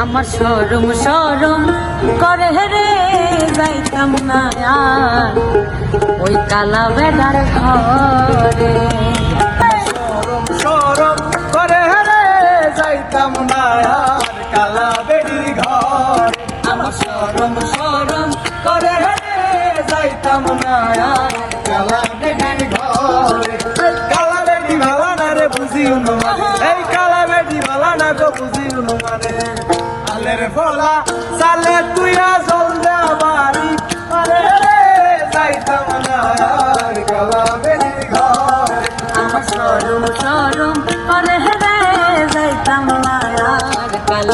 আমার সরম সরম করে রে যাইতাম না আর। ওই কালা বেড়ার ঘরে। সরম সরম করে রে যাইতাম না আর। কালা বেড়ির ঘর। আমার সরম সরম করে রে যাইতাম না আর। কালা বেড়ির ঘর। কালা বেড়ি ভালা না রে বুঝি মানে। এই কালা বেড়ি ভালা না গো বুঝি মানে। আলের ফলা চালে তুই জল দে আরে যাইতাম না আর কালা বেড়ির ঘর। আমার সরম সরম করে রে, যাইতাম না আর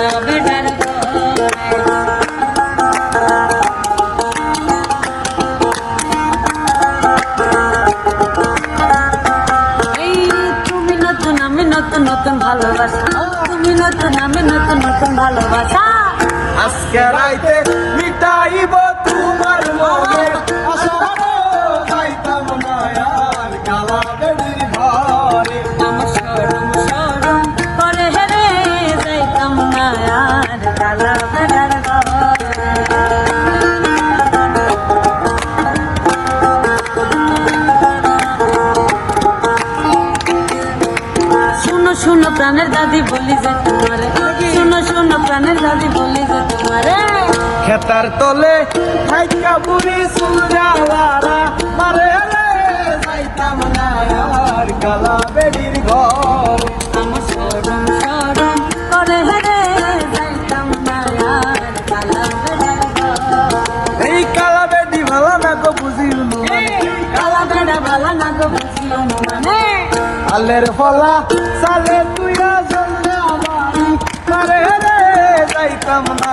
তুমি নতুন, আমি নতুন নতুন ভালোবাসা। তুমি নতুন আমি নতুন নতুন ভালোবাসা। আজকে রাইতে মিটাইব প্রাণের দাদি বলি যে তোমারে। শুনো শুনো প্রাণের দাদি বলি যে তোমারে। খেতার তলে থাইকা বুড়ি সুরালারা মারে রে যাইতাম না আর কালা বেড়ির ঘরে। আমার সরম সরম করে রে যাইতাম না আর কালা বেড়ার ঘরে। এই কালা বেড়ি ভালো না গো বুঝিল কালা বেড়া ভালা না গো বুঝিও আলের ফলা সালে তুই জলদে আমারি। মারে রে যাইতাম না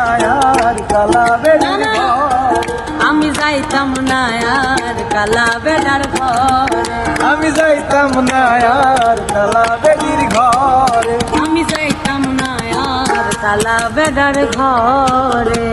আর কালা বেড়ির আমি যাইতাম না আর কালা বেড়ার ঘরে। আমি যাইতাম না আর কালা বেড়ির ঘরে। আমি যাইতাম না আর কালা বেড়ার ঘরে।